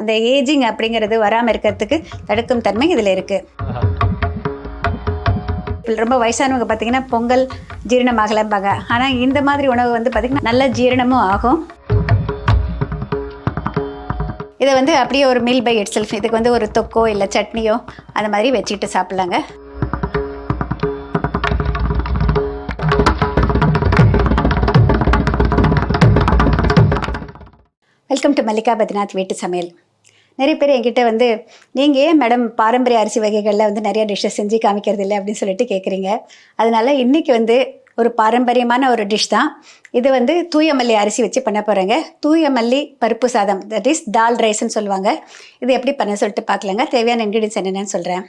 அந்த ஏஜிங் அப்படிங்கிறது வராமல் இருக்கிறதுக்கு தடுக்கும் தன்மை இதில் இருக்குது ரொம்ப வயசானவங்க பார்த்தீங்கன்னா பொங்கல் ஜீரணமாகலம்பாங்க ஆனால் இந்த மாதிரி உணவு வந்து பார்த்திங்கன்னா நல்ல ஜீரணமும் ஆகும். இதை வந்து அப்படியே ஒரு மீல் பை இட் செல்ஃப் இதுக்கு வந்து ஒரு தொக்கோ இல்லை சட்னியோ அந்த மாதிரி வச்சுக்கிட்டு சாப்பிட்லாங்க. வெல்கம் டு மல்லிகா பத்ரிநாத் வீட்டு சமையல். நிறைய பேர் என்கிட்ட வந்து நீங்கள் ஏன் மேடம் பாரம்பரிய அரிசி வகைகளில் வந்து நிறைய டிஷ்ஷஸ் செஞ்சு காமிக்கிறது இல்லை? அப்படின்னு சொல்லிட்டு கேட்குறீங்க அதனால இன்றைக்கி வந்து ஒரு பாரம்பரியமான ஒரு டிஷ் தான். இது வந்து தூய மல்லி அரிசி வச்சு பண்ண போகிறேங்க தூய மல்லி பருப்பு சாதம் தட் இஸ் தால் ரைஸ்ன்னு சொல்லுவாங்க. இது எப்படி பண்ண சொல்லிட்டு பார்க்கலாங்க தேவையான இன்க்ரீடியன்ஸ் என்னென்னு சொல்கிறேன்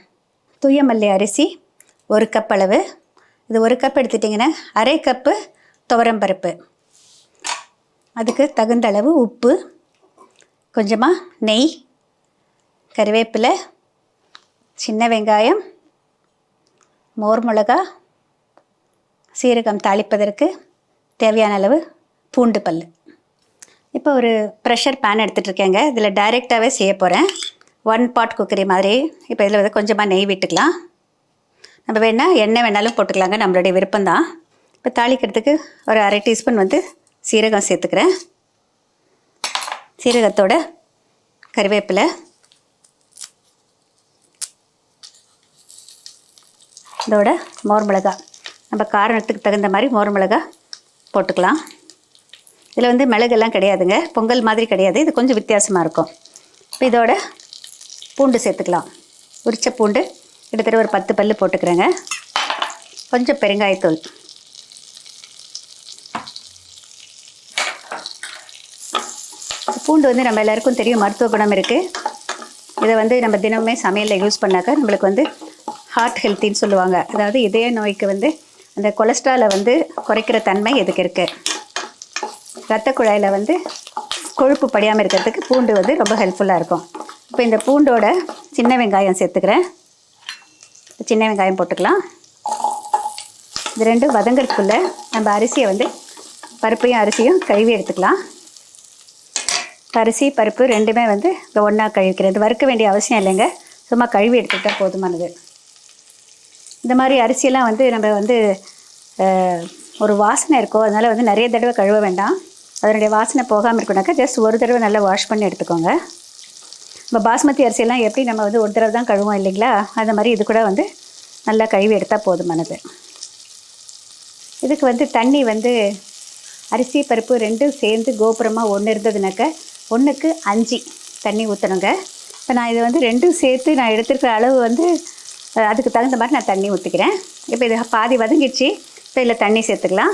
தூய மல்லி அரிசி ஒரு கப் அளவு. இது ஒரு கப் எடுத்துட்டிங்கன்னா அரை கப்பு துவரம் பருப்பு. அதுக்கு தகுந்த அளவு உப்பு கொஞ்சமாக நெய் கருவேப்பிலை சின்ன வெங்காயம் மோர் மிளகா சீரகம் தாளிப்பதற்கு தேவையான அளவு பூண்டு பல் இப்போ ஒரு ப்ரெஷர் பேன் எடுத்துகிட்டு இருக்கேங்க. இதில் டைரெக்டாகவே செய்ய போகிறேன் ஒன் பாட் குக்கரி மாதிரி. இப்போ இதில் வந்து கொஞ்சமாக நெய் விட்டுக்கலாம். நம்ம வேணால் எண்ணெய் வேணாலும் போட்டுக்கலாங்க. நம்மளுடைய விருப்பம்தான். இப்போ தாளிக்கிறதுக்கு ஒரு அரை டீஸ்பூன் வந்து சீரகம் சேர்த்துக்கிறேன். சீரகத்தோட கறிவேப்பிலை. இதோட மோர் மிளகா. நம்ம காரணத்துக்கு தகுந்த மாதிரி மோர் மிளகா போட்டுக்கலாம். இதில் வந்து மிளகெல்லாம் கிடையாதுங்க. பொங்கல் மாதிரி கிடையாது. இது கொஞ்சம் வித்தியாசமாக இருக்கும். இப்போ இதோட பூண்டு சேர்த்துக்கலாம். உரிச்ச பூண்டு கிட்டத்தட்ட ஒரு பத்து பல் போட்டுக்கிறேங்க. கொஞ்சம் பெருங்காயத்தூள். பூண்டு வந்து நம்ம எல்லாருக்கும் தெரியும். மருத்துவ குணம் இருக்குது இதை வந்து நம்ம தினமுமே சமையலில் யூஸ் பண்ணாக்க நம்மளுக்கு வந்து ஹார்ட் ஹெல்த்தின்னு சொல்லுவாங்க. அதாவது இதய நோய்க்கு வந்து அந்த கொலஸ்ட்ராலை வந்து குறைக்கிற தன்மை இதுக்கு இருக்குது ரத்த குழாயில் வந்து கொழுப்பு படியாமல் இருக்கிறதுக்கு பூண்டு வந்து ரொம்ப ஹெல்ப்ஃபுல்லாக இருக்கும். இப்போ இந்த பூண்டோட சின்ன வெங்காயம் சேர்த்துக்கிறேன். சின்ன வெங்காயம் போட்டுக்கலாம். இது ரெண்டும் வதங்கிறதுக்குள்ளே நம்ம அரிசியை வந்து பருப்பையும் அரிசியும் கழுவி எடுத்துக்கலாம். அரிசி பருப்பு ரெண்டுமே வந்து இங்கே ஒன்றா கழுவிக்கிறது வறுக்க வேண்டிய அவசியம் இல்லைங்க. சும்மா கழுவி எடுத்துக்கிட்டால் போதுமானது. இந்த மாதிரி அரிசியெல்லாம் வந்து நம்ம வந்து ஒரு வாசனை இருக்கோ அதனால் வந்து நிறைய தடவை கழுவ வேண்டாம். அதனுடைய வாசனை போகாமல் இருக்கணுக்கா ஜஸ்ட் ஒரு தடவை நல்லா வாஷ் பண்ணி எடுத்துக்கோங்க. இப்போ பாஸ்மதி அரிசியெல்லாம் எப்படி நம்ம வந்து ஒரு தடவை தான் கழுவோம் இல்லைங்களா? அந்த மாதிரி இது கூட வந்து நல்லா கழுவி எடுத்தால் போதுமானது இதுக்கு வந்து தண்ணி வந்து அரிசி பருப்பு ரெண்டும் சேர்ந்து கோபுரமாக ஒன்று இருந்ததுனாக்க ஒன்றுக்கு அஞ்சு தண்ணி ஊற்றணுங்க இப்போ நான் இதை வந்து ரெண்டும் சேர்த்து நான் எடுத்துருக்கிற அளவு வந்து அதுக்கு தகுந்த மாதிரி நான் தண்ணி ஊற்றிக்கிறேன் இப்போ இது பாதி வதங்கிடுச்சு. இப்போ இதில் தண்ணி சேர்த்துக்கலாம்.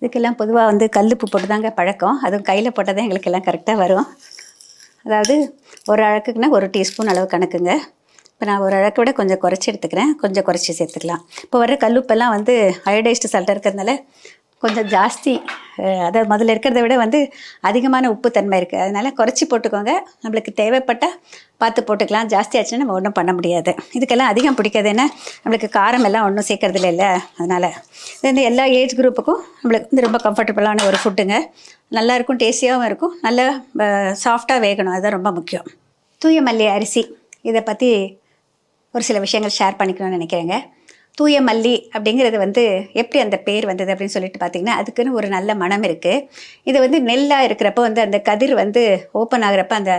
இதுக்கெல்லாம் பொதுவாக வந்து கல்லுப்பு போட்டு தாங்க பழக்கம். அதுவும் கையில் போட்டால் தான் எங்களுக்கெல்லாம் கரெக்டாக வரும். அதாவது ஒரு அழகுக்குன்னா ஒரு டீஸ்பூன் அளவு கணக்குங்க. இப்போ நான் ஒரு அழகை விட கொஞ்சம் குறைச்சி எடுத்துக்கிறேன். கொஞ்சம் குறைச்சி சேர்த்துக்கலாம். இப்போ வர கல்லுப்பெல்லாம் வந்து அயோடைஸ்டு சால்ட்டாக இருக்கிறதுனால கொஞ்சம் ஜாஸ்தி அதாவது முதல்ல இருக்கிறத விட வந்து அதிகமான உப்பு தன்மை இருக்குது அதனால் குறைச்சி போட்டுக்கோங்க. நம்மளுக்கு தேவைப்பட்டால் பார்த்து போட்டுக்கலாம். ஜாஸ்தி ஆச்சுன்னா நம்ம ஒன்றும் பண்ண முடியாது. இதுக்கெல்லாம் அதிகம் பிடிக்காது. ஏன்னா நம்மளுக்கு காரம் எல்லாம் ஒன்றும் சேர்க்கறது இல்லை? அதனால். இது வந்து எல்லா ஏஜ் குரூப்புக்கும் நம்மளுக்கு வந்து ரொம்ப கம்ஃபர்டபுளான ஒரு ஃபுட்டுங்க நல்லாயிருக்கும் டேஸ்டியாகவும் இருக்கும் நல்லா சாஃப்டாக வேகணும். அதுதான் ரொம்ப முக்கியம். தூய மல்லி அரிசி. இதை பற்றி ஒரு சில விஷயங்கள் ஷேர் பண்ணிக்கணும்னு நினைக்கிறேங்க. தூய மல்லி அப்படிங்கிறது வந்து எப்படி அந்த பேர் வந்தது அப்படின்னு சொல்லிட்டு பார்த்தீங்கன்னா அதுக்குன்னு ஒரு நல்ல மனம் இருக்குது இது வந்து நெல்லாக இருக்கிறப்போ வந்து அந்த கதிர் வந்து ஓப்பன் ஆகிறப்ப அந்த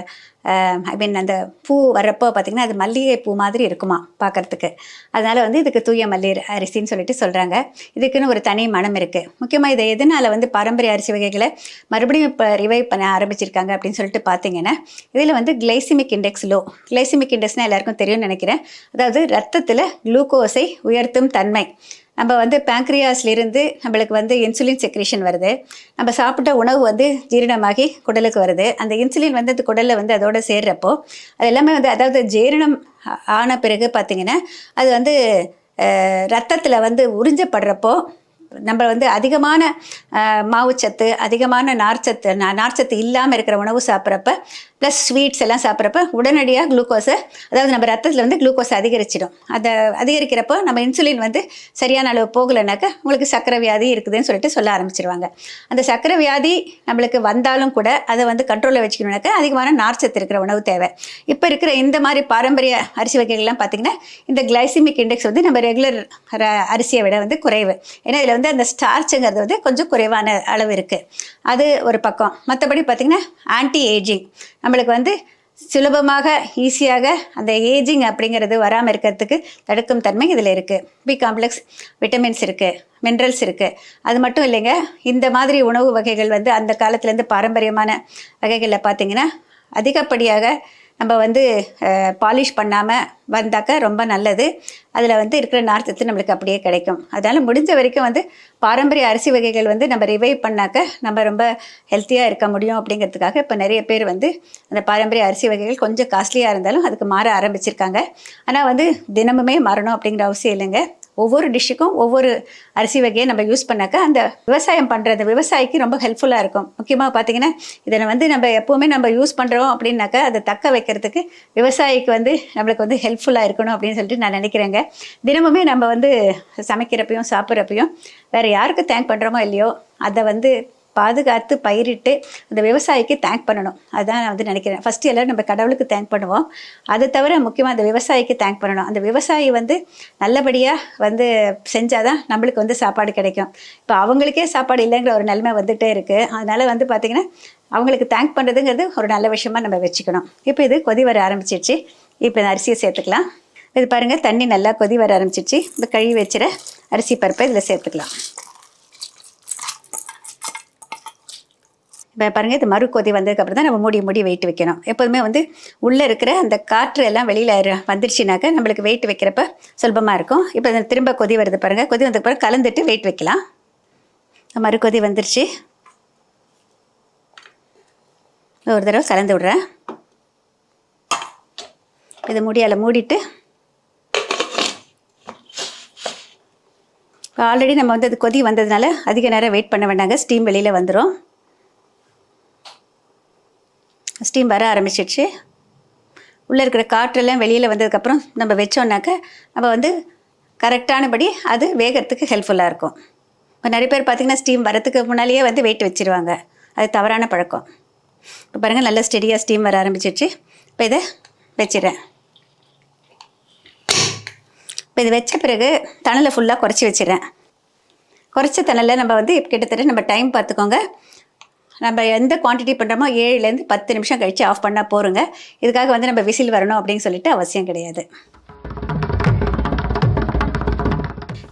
ஐ மீன் அந்த பூ வர்றப்போ பார்த்திங்கன்னா அது மல்லிகை பூ மாதிரி இருக்குமா பார்க்கறதுக்கு அதனால் வந்து இதுக்கு தூய மல்லி அரிசின்னு சொல்லிட்டு சொல்கிறாங்க இதுக்குன்னு ஒரு தனி மனம் இருக்குது முக்கியமாக இதை எதனால் வந்து பாரம்பரிய அரிசி வகைகளை மறுபடியும் இப்போ ரிவைவ் பண்ண ஆரம்பிச்சிருக்காங்க அப்படின்னு சொல்லிட்டு பார்த்தீங்கன்னா இதில் வந்து கிளைசிமிக் இண்டெக்ஸ் லோ. கிளைசிமிக் இண்டெக்ஸ்னால் எல்லாருக்கும் தெரியும்னு நினைக்கிறேன். அதாவது ரத்தத்தில் குளுக்கோஸை உயர்த்தும் தன்மை. நம்ம வந்து பேங்க்ரியாஸ்லேருந்து நம்மளுக்கு வந்து இன்சுலின் செக்ரேஷன் வருது. நம்ம சாப்பிட்ட உணவு வந்து ஜீரணமாகி குடலுக்கு வருது. அந்த இன்சுலின் வந்து அந்த குடலில் வந்து அதோடு சேர்றப்போ அது எல்லாமே வந்து அதாவது ஜீரணம் ஆன பிறகு பார்த்திங்கன்னா அது வந்து ரத்தத்தில் வந்து உறிஞ்சப்படுறப்போ நம்ம வந்து அதிகமான மாவுச்சத்து அதிகமான நார்ச்சத்து நார்ச்சத்து இல்லாமல் இருக்கிற உணவு சாப்பிட்றப்ப ப்ளஸ் ஸ்வீட்ஸ் எல்லாம் சாப்பிட்றப்ப உடனடியாக குளுக்கோஸை அதாவது நம்ம ரத்தத்தில் வந்து குளுக்கோஸ் அதிகரிச்சிடும். அதை அதிகரிக்கிறப்போ நம்ம இன்சுலின் வந்து சரியான அளவு போகலைனாக்கா உங்களுக்கு சக்கரை வியாதி இருக்குதுன்னு சொல்லிட்டு சொல்ல ஆரம்பிச்சிருவாங்க. அந்த சக்கரை வியாதி நம்மளுக்கு வந்தாலும் கூட அதை வந்து கண்ட்ரோலில் வச்சுக்கணுனாக்கா அதிகமான நார்ச்சத்து இருக்கிற உணவு தேவை. இப்போ இருக்கிற இந்த மாதிரி பாரம்பரிய அரிசி வகைகள்லாம் பார்த்திங்கன்னா இந்த கிளைசிமிக் இண்டெக்ஸ் வந்து நம்ம ரெகுலர் அரிசியை விட வந்து குறைவு. ஏன்னா இதில் வந்து அந்த ஸ்டார்ச்சுங்கிறது வந்து கொஞ்சம் குறைவான அளவு இருக்குது அது ஒரு பக்கம். மற்றபடி பார்த்திங்கன்னா ஆன்டி ஏஜிங் நம்மளுக்கு வந்து சுலபமாக ஈஸியாக அந்த ஏஜிங் அப்படிங்கிறது வராமல் இருக்கிறதுக்கு தடுக்கும் தன்மை இதில் இருக்குது பி காம்ப்ளெக்ஸ் விட்டமின்ஸ் இருக்குது மினரல்ஸ் இருக்குது அது மட்டும் இல்லைங்க இந்த மாதிரி உணவு வகைகள் வந்து அந்த காலத்துலேருந்து பாரம்பரியமான வகைகளில் பார்த்திங்கன்னா அதிகப்படியாக நம்ம வந்து பாலிஷ் பண்ணாமல் வந்தாக்க ரொம்ப நல்லது. அதில் வந்து இருக்கிற நார்ச்சத்து நம்மளுக்கு அப்படியே கிடைக்கும். அதனால் முடிஞ்ச வரைக்கும் வந்து பாரம்பரிய அரிசி வகைகள் வந்து நம்ம ரிவைவ் பண்ணாக்க நம்ம ரொம்ப ஹெல்த்தியாக இருக்க முடியும் அப்படிங்கிறதுக்காக இப்போ நிறைய பேர் வந்து அந்த பாரம்பரிய அரிசி வகைகள் கொஞ்சம் காஸ்ட்லியாக இருந்தாலும் அதுக்கு மாற ஆரம்பிச்சிருக்காங்க. ஆனால் வந்து தினமுமே மாறணும் அப்படிங்கிற அவசியம் இல்லைங்க. ஒவ்வொரு டிஷ்ஷுக்கும் ஒவ்வொரு அரிசி வகையை நம்ம யூஸ் பண்ணாக்க அந்த விவசாயம் பண்ணுறது விவசாயிக்கு ரொம்ப ஹெல்ப்ஃபுல்லாக இருக்கும். முக்கியமாக பார்த்தீங்கன்னா இதை வந்து நம்ம எப்போவுமே நம்ம யூஸ் பண்ணுறோம் அப்படின்னாக்கா அதை தக்க வைக்கிறதுக்கு விவசாயிக்கு வந்து நம்மளுக்கு வந்து ஹெல்ப்ஃபுல்லாக இருக்கணும் அப்படின்னு சொல்லிட்டு நான் நினைக்கிறேங்க. தினமுமே நம்ம வந்து சமைக்கிறப்பையும் சாப்பிட்றப்பையும் வேறு யாருக்கு தேங்க் பண்ணுறோமோ இல்லையோ அதை வந்து பாதுகாத்து பயிரிட்டு அந்த விவசாயிக்கு தேங்க் பண்ணணும். அதுதான் நான் வந்து நினைக்கிறேன். ஃபஸ்ட்டு எல்லோரும் நம்ம கடவுளுக்கு தேங்க் பண்ணுவோம். அதை தவிர முக்கியமாக அந்த விவசாயிக்கு தேங்க் பண்ணணும். அந்த விவசாயி வந்து நல்லபடியாக வந்து செஞ்சால் தான் நம்மளுக்கு வந்து சாப்பாடு கிடைக்கும். இப்போ அவங்களுக்கே சாப்பாடு இல்லைங்கிற ஒரு நிலைமை வந்துகிட்டே இருக்குது அதனால் வந்து பார்த்திங்கன்னா அவங்களுக்கு தேங்க் பண்ணுறதுங்கிறது ஒரு நல்ல விஷயமா நம்ம வச்சுக்கணும். இப்போ இது கொதி வர ஆரம்பிச்சிருச்சு. இப்போ இந்த அரிசியை சேர்த்துக்கலாம். இது பாருங்கள் தண்ணி நல்லா கொதி வர ஆரம்பிச்சிருச்சு. இந்த கழுவி வச்சுற அரிசி பருப்பை இதில் சேர்த்துக்கலாம். பாருங்கள் இது மறு கொதி வந்ததுக்கப்புறம் தான் நம்ம மூடி மூடி வெயிட் வைக்கணும். எப்போதுமே வந்து உள்ளே இருக்கிற அந்த காற்று எல்லாம் வெளியில் வந்துருச்சுனாக்கா நம்மளுக்கு வெயிட் வைக்கிறப்ப சுலபமாக இருக்கும். இப்போ திரும்ப கொதி வருது பாருங்கள் கொதி வந்ததுக்கப்புறம் கலந்துட்டு வெயிட் வைக்கலாம். மறு கொதி வந்துருச்சு. ஒரு தடவை கலந்து விடுறேன். இதை முடியால் மூடிட்டு ஆல்ரெடி நம்ம வந்து அது கொதி வந்ததுனால அதிக நேரம் வெயிட் பண்ண வேண்டாங்க. ஸ்டீம் வெளியில் வந்துடும் ஸ்டீம் வர ஆரம்பிச்சிடுச்சு. உள்ளே இருக்கிற காற்றெல்லாம் வெளியில் வந்ததுக்கப்புறம் நம்ம வச்சோன்னாக்க நம்ம வந்து கரெக்டானபடி அது வேகிறதுக்கு ஹெல்ப்ஃபுல்லாக இருக்கும். இப்போ நிறைய பேர் பார்த்திங்கன்னா ஸ்டீம் வரத்துக்கு முன்னாலேயே வந்து வெயிட் வச்சிருவாங்க. அது தவறான பழக்கம். இப்போ பாருங்கள் நல்லா ஸ்டெடியாக ஸ்டீம் வர ஆரம்பிச்சிடுச்சு. இப்போ இதை வச்சிடுறேன். இப்போ இது வச்ச பிறகு தணலை ஃபுல்லாக குறைச்சி வச்சிடுறேன். குறைச்ச தணலை நம்ம வந்து கிட்டத்தட்ட நம்ம டைம் பார்த்துக்கோங்க. நம்ம எந்த குவான்டிட்டி பண்ணுறோமோ ஏழுலேருந்து பத்து நிமிஷம் கழித்து ஆஃப் பண்ணால் போருங்க. இதுக்காக வந்து நம்ம விசில் வரணும் அப்படின்னு சொல்லிட்டு அவசியம் கிடையாது.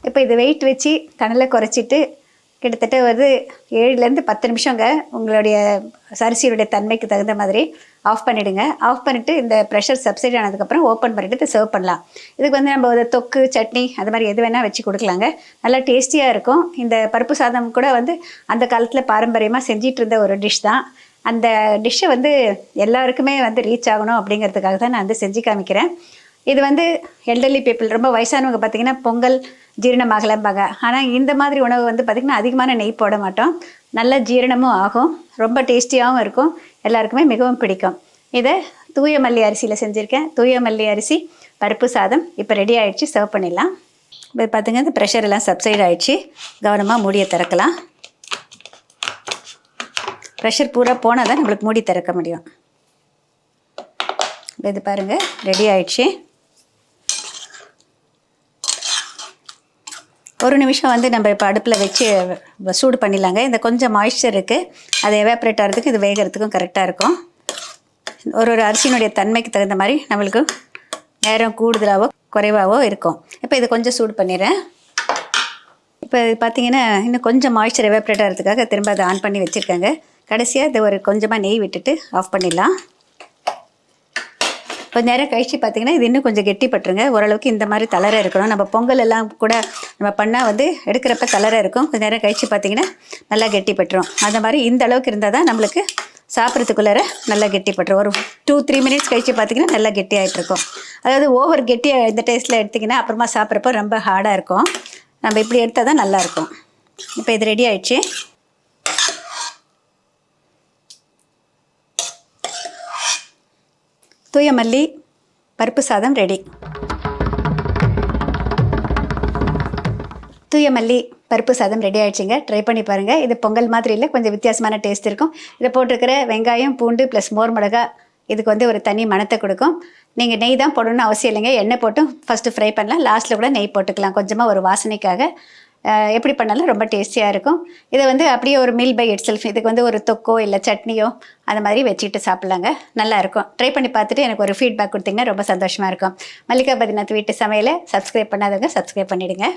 இப்போ இது வெயிட் வச்சு கணலை குறைச்சிட்டு கிட்டத்தட்ட வந்து ஏழுலேருந்து பத்து நிமிஷங்க உங்களுடைய அரிசியுடைய தன்மைக்கு தகுந்த மாதிரி ஆஃப் பண்ணிவிடுங்க ஆஃப் பண்ணிவிட்டு இந்த ப்ரெஷர் சப்சைட் ஆனதுக்கப்புறம் ஓப்பன் பண்ணிவிட்டு இதை சர்வ் பண்ணலாம். இதுக்கு வந்து நம்ம ஒரு தொக்கு சட்னி அது மாதிரி எது வேணால் வச்சு கொடுக்கலாங்க. நல்லா டேஸ்டியாக இருக்கும். இந்த பருப்பு சாதம் கூட வந்து அந்த காலத்தில் பாரம்பரியமாக செஞ்சிட்டு இருந்த ஒரு டிஷ் தான். அந்த டிஷ்ஷை வந்து எல்லாருக்குமே வந்து ரீச் ஆகணும் அப்படிங்கிறதுக்காக தான் நான் வந்து செஞ்சு காமிக்கிறேன். இது வந்து எல்டர்லி பீப்புள் ரொம்ப வயசானவங்க பார்த்திங்கன்னா பொங்கல் ஜீரணமாகலம்பாங்க ஆனால் இந்த மாதிரி உணவு வந்து பார்த்திங்கன்னா அதிகமான நெய் போட மாட்டோம். நல்ல ஜீரணமும் ஆகும். ரொம்ப டேஸ்டியாகவும் இருக்கும். எல்லாருக்குமே மிகவும் பிடிக்கும். இதை தூய மல்லி அரிசியில் செஞ்சுருக்கேன். தூய மல்லி அரிசி பருப்பு சாதம் இப்போ ரெடி ஆகிடுச்சு சர்வ் பண்ணிடலாம். இப்போ பார்த்திங்கன்னா இந்த ப்ரெஷர் எல்லாம் சப்சைட் ஆகிடுச்சு கவனமாக மூடியை திறக்கலாம். ப்ரெஷர் பூரா போனால் தான் நம்மளுக்கு மூடி திறக்க முடியும். இது பாருங்கள் ரெடி ஆயிடுச்சு. ஒரு நிமிஷம் வந்து நம்ம இப்போ அடுப்பில் வச்சு சூடு பண்ணிடலாங்க. இந்த கொஞ்சம் மாய்ஸ்சர் இருக்குது அது எவாப்ரேட் ஆகிறதுக்கு இது வேகிறதுக்கும் கரெக்டாக இருக்கும். ஒரு ஒரு அரிசியினுடைய தன்மைக்கு தகுந்த மாதிரி நம்மளுக்கு நேரம் கூடுதலாகவோ குறைவாகவோ இருக்கும். இப்போ இதை கொஞ்சம் சூடு பண்ணிடுறேன். இப்போ பார்த்தீங்கன்னா இன்னும் கொஞ்சம் மாய்ஸ்சர் எவாப்ரேட் ஆகிறதுக்காக திரும்ப அதை ஆன் பண்ணி வச்சுருக்காங்க. கடைசியாக இதை ஒரு கொஞ்சமாக நெய் விட்டுட்டு ஆஃப் பண்ணிடலாம். கொஞ்ச நேரம் கழிச்சு பார்த்தீங்கன்னா இது இன்னும் கொஞ்சம் கெட்டிப்பட்டுருங்க. ஓரளவுக்கு இந்த மாதிரி தளர இருக்கணும். நம்ம பொங்கல் எல்லாம் கூட நம்ம பண்ணால் வந்து எடுக்கிறப்ப தளர இருக்கும். கொஞ்ச நேரம் கழிச்சு பார்த்தீங்கன்னா நல்லா கெட்டிப்பட்டுரும். அந்த மாதிரி இந்த அளவுக்கு இருந்தால் தான் நம்மளுக்கு சாப்பிட்றதுக்குள்ளார நல்லா கெட்டிப்பட்டுரும். ஒரு டூ த்ரீ மினிட்ஸ் கழிச்சு பார்த்தீங்கன்னா நல்லா கெட்டியாகிட்டு இருக்கும் அதாவது ஓவர் கெட்டியாக இந்த டேஸ்ட்டில் எடுத்திங்கன்னா அப்புறமா சாப்பிட்றப்போ ரொம்ப ஹார்டாக இருக்கும். நம்ம இப்படி எடுத்தால் தான் நல்லாயிருக்கும் இப்போ இது ரெடி ஆயிடுச்சு. தூய மல்லி பருப்பு சாதம் ரெடி தூய மல்லி பருப்பு சாதம் ரெடி ஆகிடுச்சிங்க ட்ரை பண்ணி பாருங்கள் இது பொங்கல் மாதிரி இல்லை கொஞ்சம் வித்தியாசமான டேஸ்ட் இருக்கும். இதை போட்டிருக்கிற வெங்காயம் பூண்டு ப்ளஸ் மோர் மிளகா இதுக்கு வந்து ஒரு தனி மணத்தை கொடுக்கும். நீங்கள் நெய் தான் போடணும்னு அவசியம் இல்லைங்க. எண்ணெய் போட்டும் ஃபஸ்ட்டு ஃப்ரை பண்ணலாம். லாஸ்ட்டில் கூட நெய் போட்டுக்கலாம். கொஞ்சமாக ஒரு வாசனைக்காக. எப்படி பண்ணாலும் ரொம்ப டேஸ்டியாக இருக்கும். இதை வந்து அப்படியே ஒரு மீல் பை இட் செல்ஃப் இதுக்கு வந்து ஒரு தொக்கோ இல்லை சட்னியோ அந்த மாதிரி வச்சுட்டு சாப்பிட்லாங்க. நல்லாயிருக்கும் ட்ரை பண்ணி பார்த்துட்டு எனக்கு ஒரு ஃபீட்பேக் கொடுத்தீங்கன்னா ரொம்ப சந்தோஷமாக இருக்கும். மல்லிகா பதினாத் வீட்டு சமையலை சப்ஸ்கிரைப் பண்ணாதவங்க சப்ஸ்கிரைப் பண்ணிவிடுங்க